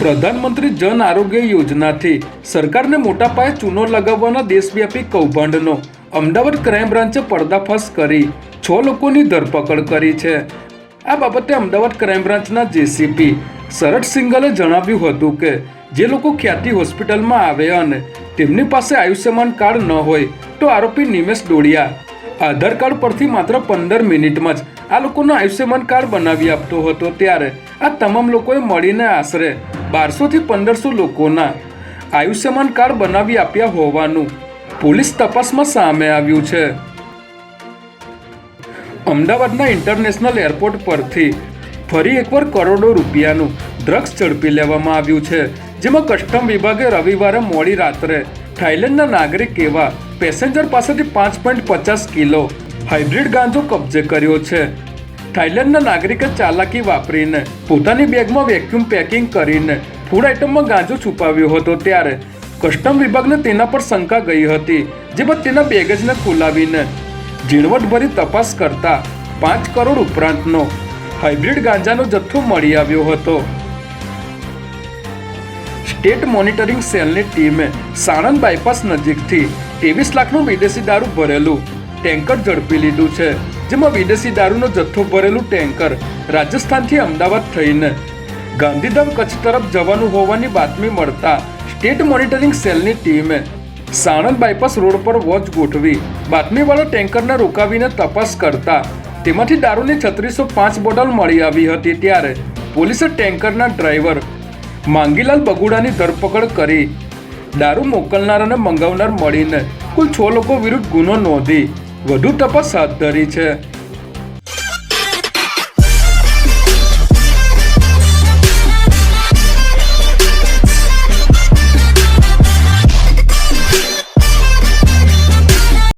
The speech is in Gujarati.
પ્રધાનમંત્રી જન આરોગ્ય યોજનાથી સરકારને મોટા પાયે ચૂનો લગાવવાના દેશવ્યાપી કૌભાંડનો. અમદાવાદ ક્રાઇમ બ્રાન્ચે પર્દાફાશ કરી, છ લોકોની ધરપકડ કરી છે. આ બાબતે અમદાવાદ ક્રાઇમ બ્રાન્ચના જેસીપી શરદ સિંગલે જણાવ્યું હતું કે, જે લોકો ખ્યાતિ હોસ્પિટલમાં આવે અને તેમની પાસે આયુષ્યમાન કાર્ડ ન હોય, તો આરોપી નિમેશ ડોડિયા આધાર કાર્ડ પરથી માત્ર પંદર મિનિટમાં જ આ લોકોનો આયુષ્યમાન કાર્ડ બનાવી આપતો હતો ત્યારે આ તમામ લોકોએ મળીને આશરે બારસોથી પંદરસો લોકોના આયુષ્યમાન કાર્ડ બનાવી આપ્યા હોવાનું પોલીસ તપાસમાં સામે આવ્યું છે. અમદાવાદના ઇન્ટરનેશનલ એરપોર્ટ પરથી ફરી એકવાર કરોડો રૂપિયાનું ડ્રગ્સ ઝડપી લેવામાં આવ્યું છે, જેમાં કસ્ટમ વિભાગે રવિવારે મોડી રાત્રે થાઇલેન્ડના નાગરિક એવા પેસેન્જર પાસેથી પાંચ પોઈન્ટ પચાસ કિલો હાઇબ્રિડ ગાંજો કબજે કર્યો છે. થાઇલેન્ડના નાગરિકે ચાલાકી વાપરીને પોતાની બેગમાં વેક્યુમ પેકિંગ કરીને ફૂડ આઇટમમાં ગાંજો છુપાવ્યો હતો ત્યારે કસ્ટમ વિભાગને તેના પર શંકા ગઈ હતી, જે બાદ તેના બેગેજને ખોલાવીને ઝીણવટભરી તપાસ કરતા પાંચ કરોડ ઉપરાંતનો હાઇબ્રિડ ગાંજાનો જથ્થો મળી આવ્યો હતો. સ્ટેટ મોનિટરિંગ સેલની ટીમે સાણંદ બાયપાસ નજીકથી ત્રેવીસ લાખનું વિદેશી દારૂ ભરેલું ટેન્કર ઝડપી લીધું છે. જેમાં વિદેશી દારૂનો જથ્થો ભરેલું ટેન્કર રાજસ્થાનથી અમદાવાદ થઈને ગાંધીધામ કચ્છ તરફ જવાનું હોવાની બાતમી મળતા સ્ટેટ મોનિટરિંગ સેલની ટીમે સાણંદ બાયપાસ રોડ પર વોચ ગોઠવી બાતમીવાળા ટેન્કરને રોકાવીને તપાસ કરતા તેમાંથી દારૂની છત્રીસો પાંચ બોટલ મળી આવી હતી ત્યારે પોલીસે ટેન્કરના ડ્રાઈવર માંગીલાલ બગુડાની ધરપકડ કરી દારૂ મોકલનાર અને મંગાવનાર મળીને કુલ છ લોકો વિરુદ્ધ ગુનો નોંધી વધુ તપાસ હાથ ધરી છે.